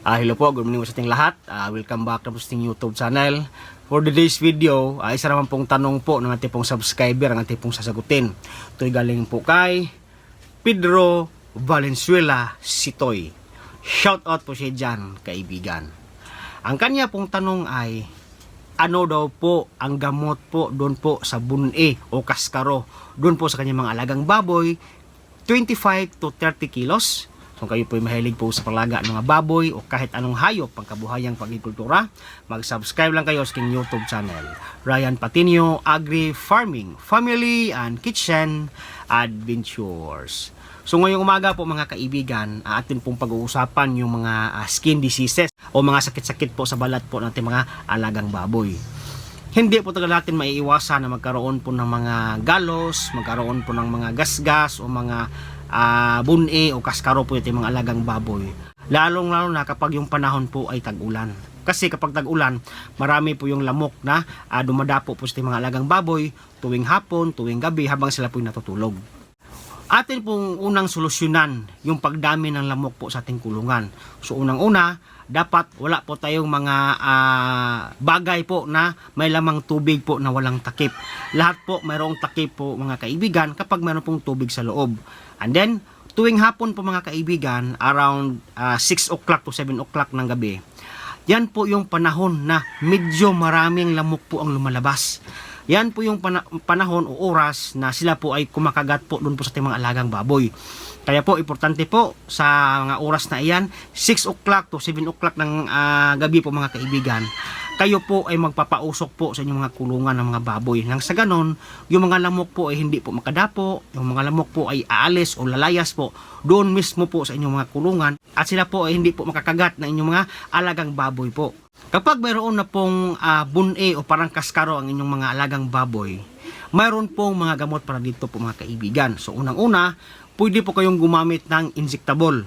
Ah, hello po, good morning po sa ating lahat. Ah, welcome back to ating YouTube channel. For today's video, ah, isa naman pong tanong po ng ating pong subscriber ang ating pong sasagutin. Ito'y galing po kay Pedro Valenzuela Sitoy. Shout out po siya dyan, kaibigan. Ang kanya pong tanong ay, ano daw po ang gamot po doon po sa bune o kaskaro doon po sa kanyang mga alagang baboy 25 to 30 kilos kung kayo po ay mahilig po sa palaga ng mga baboy o kahit anong hayop pangkabuhayang pagkikultura, mag-subscribe lang kayo sa aking YouTube channel. Ryan Patinio Agri Farming, Family and Kitchen Adventures. So ngayong umaga po mga kaibigan, ah, atin pong pag-uusapan yung mga ah, skin diseases o mga sakit-sakit po sa balat po natin mga alagang baboy. Hindi po talaga natin maiiwasan na magkaroon po ng mga galos, magkaroon po ng mga gasgas o mga ah, bune o kaskaro po yung mga alagang baboy. Lalong lalo na kapag yung panahon po ay tag-ulan. Kasi kapag tag-ulan, marami po yung lamok na ah, dumadapo po sa mga alagang baboy tuwing hapon, tuwing gabi habang sila po natutulog. Atin pong unang solusyonan yung pagdami ng lamok po sa ating kulungan. So unang-una, dapat wala po tayong mga ah, bagay po na may lamang tubig po na walang takip. Lahat po mayroong takip po mga kaibigan kapag mayroon pong tubig sa loob. And then, tuwing hapon po mga kaibigan, around ah, 6 o'clock to 7 o'clock ng gabi, yan po yung panahon na medyo maraming lamok po ang lumalabas. Yan po yung pana- panahon o oras na sila po ay kumakagat po doon po sa ating mga alagang baboy. Kaya po, importante po sa mga oras na iyan, 6 o'clock to 7 o'clock ng ah, gabi po mga kaibigan, kayo po ay magpapausok po sa inyong mga kulungan ng mga baboy. Nang sa ganon, yung mga lamok po ay hindi po makadapo, yung mga lamok po ay aalis o lalayas po doon mismo po sa inyong mga kulungan at sila po ay hindi po makakagat ng inyong mga alagang baboy po. Kapag mayroon na pong ah, bune o parang kaskaro ang inyong mga alagang baboy, mayroon pong mga gamot para dito po mga kaibigan. So unang-una, pwede po kayong gumamit ng injectable.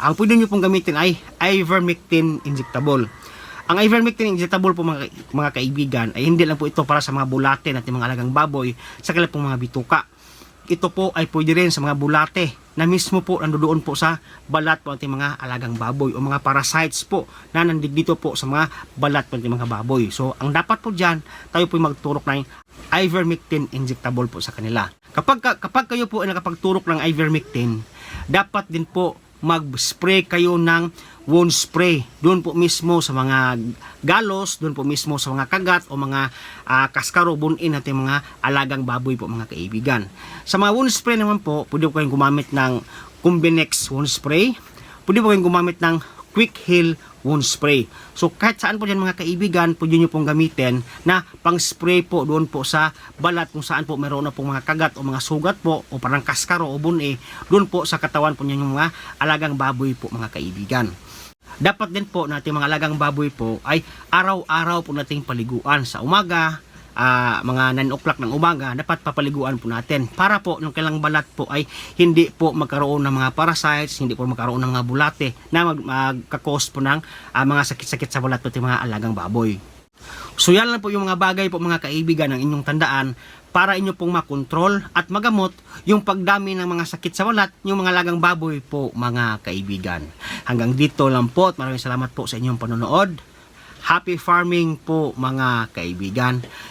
Ang pwede nyo pong gamitin ay ivermectin injectable. Ang ivermectin injectable po mga, mga kaibigan ay hindi lang po ito para sa mga bulate natin mga alagang baboy sa kanilang pong mga bituka. Ito po ay pwede rin sa mga bulate na mismo po nandoon po sa balat po ating mga alagang baboy o mga parasites po na nandito po sa mga balat po ating mga baboy. So, ang dapat po dyan, tayo po magturok ng ivermectin injectable po sa kanila. Kapag, ka- kapag kayo po ay nakapagturok ng ivermectin, dapat din po mag-spray kayo ng wound spray doon po mismo sa mga galos, doon po mismo sa mga kagat o mga ah, kaskaro bunin natin mga alagang baboy po mga kaibigan. Sa mga wound spray naman po, pwede po kayong gumamit ng Combinex wound spray. Pwede po kayong gumamit ng Quick Heal wound spray. So kahit saan po dyan mga kaibigan, pwede nyo pong gamitin na pang spray po doon po sa balat kung saan po meron na pong mga kagat o mga sugat po o parang kaskaro o bune doon po sa katawan po niyan yung mga alagang baboy po mga kaibigan. Dapat din po natin mga alagang baboy po ay araw-araw po nating paliguan sa umaga, ah, mga 9 o'clock ng umaga, dapat papaliguan po natin para po yung kailang balat po ay hindi po magkaroon ng mga parasites, hindi po magkaroon ng mga bulate na mag, magkakos po ng ah, mga sakit-sakit sa balat pati mga alagang baboy. So yan lang po yung mga bagay po mga kaibigan ng inyong tandaan para inyo pong makontrol at magamot yung pagdami ng mga sakit sa balat, yung mga lagang baboy po mga kaibigan. Hanggang dito lang po at maraming salamat po sa inyong panonood. Happy farming po mga kaibigan.